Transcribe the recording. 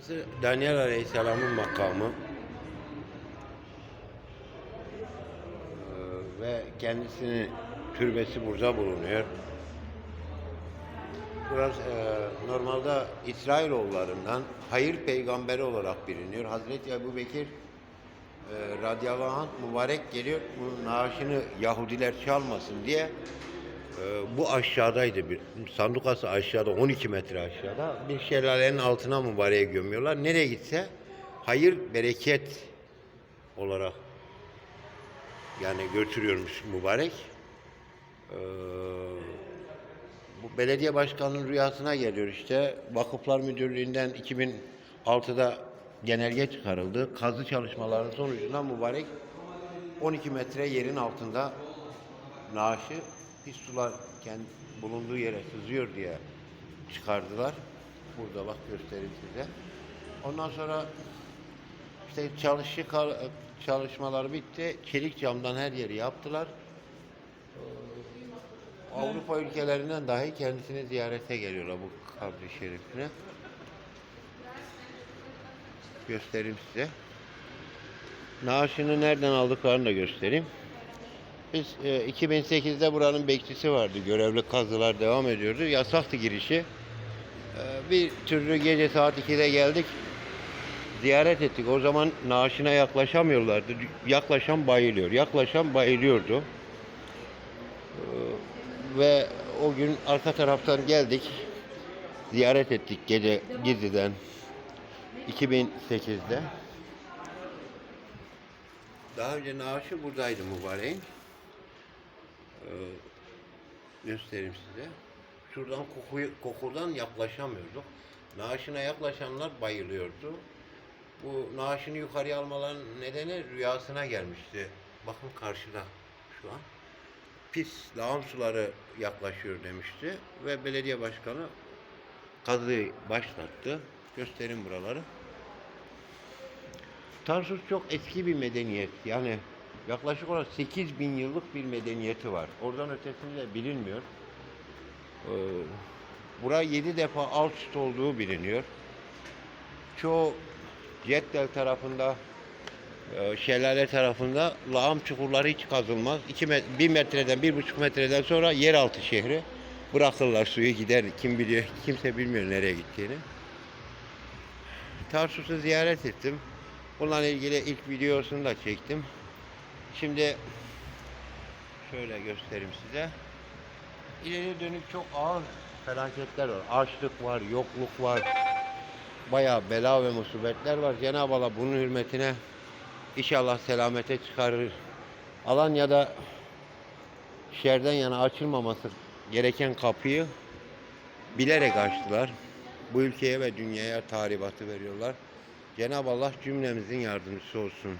Burası Daniel Aleyhisselam'ın makamı. Ee, ve kendisinin türbesi burada bulunuyor. Burası e, normalde İsrailoğullarından hayır peygamberi olarak biliniyor. Hazreti Ebu Bekir e, radıyallahu anh mübarek geliyor. Bu naaşını Yahudiler çalmasın diye e, bu aşağıdaydı bir sandukası aşağıda 12 metre aşağıda bir şelalenin altına mübareği gömüyorlar. Nereye gitse hayır bereket olarak yani götürüyormuş mübarek. Ee, bu belediye başkanının rüyasına geliyor işte. Vakıflar Müdürlüğü'nden 2006'da genelge çıkarıldı. Kazı çalışmalarının sonucunda mübarek 12 metre yerin altında naaşı pis sular kendi bulunduğu yere sızıyor diye çıkardılar. Burada bak göstereyim size. Ondan sonra işte çalışı çalışmalar bitti. Çelik camdan her yeri yaptılar. Avrupa ülkelerinden dahi kendisini ziyarete geliyorlar bu kabri şerifine. Göstereyim size. Naaşını nereden aldıklarını da göstereyim. Biz e, 2008'de buranın bekçisi vardı. Görevli kazılar devam ediyordu. Yasaktı girişi. E, bir türlü gece saat 2'de geldik. Ziyaret ettik. O zaman naaşına yaklaşamıyorlardı. Yaklaşan bayılıyor. Yaklaşan bayılıyordu. Ve o gün arka taraftan geldik. Ziyaret ettik gece Gizi'den 2008'de. Daha önce naaşı buradaydı mübareğin. Göstereyim size. Şuradan kokuyu, kokudan yaklaşamıyorduk. Naaşına yaklaşanlar bayılıyordu. Bu naaşını yukarıya almaların nedeni rüyasına gelmişti. Bakın karşıda şu an pis lağım suları yaklaşıyor demişti ve belediye başkanı kazı başlattı. Gösterin buraları. Tarsus çok eski bir medeniyet. Yani yaklaşık olarak 8 bin yıllık bir medeniyeti var. Oradan ötesinde bilinmiyor. Ee, bura 7 defa alt üst olduğu biliniyor. Çoğu Cettel tarafında e, şelale tarafında lağım çukurları hiç kazılmaz. 2 met 1 metreden 1,5 metreden sonra yeraltı şehri bırakırlar suyu gider. Kim biliyor, kimse bilmiyor nereye gittiğini. Tarsus'u ziyaret ettim. Bununla ilgili ilk videosunu da çektim. Şimdi şöyle göstereyim size. İleri dönük çok ağır felaketler var. Açlık var, yokluk var. Bayağı bela ve musibetler var. Cenab-ı Allah bunun hürmetine İnşallah selamete çıkarır. Alanya'da şerden yana açılmaması gereken kapıyı bilerek açtılar. Bu ülkeye ve dünyaya tahribatı veriyorlar. Cenab-ı Allah cümlemizin yardımcısı olsun.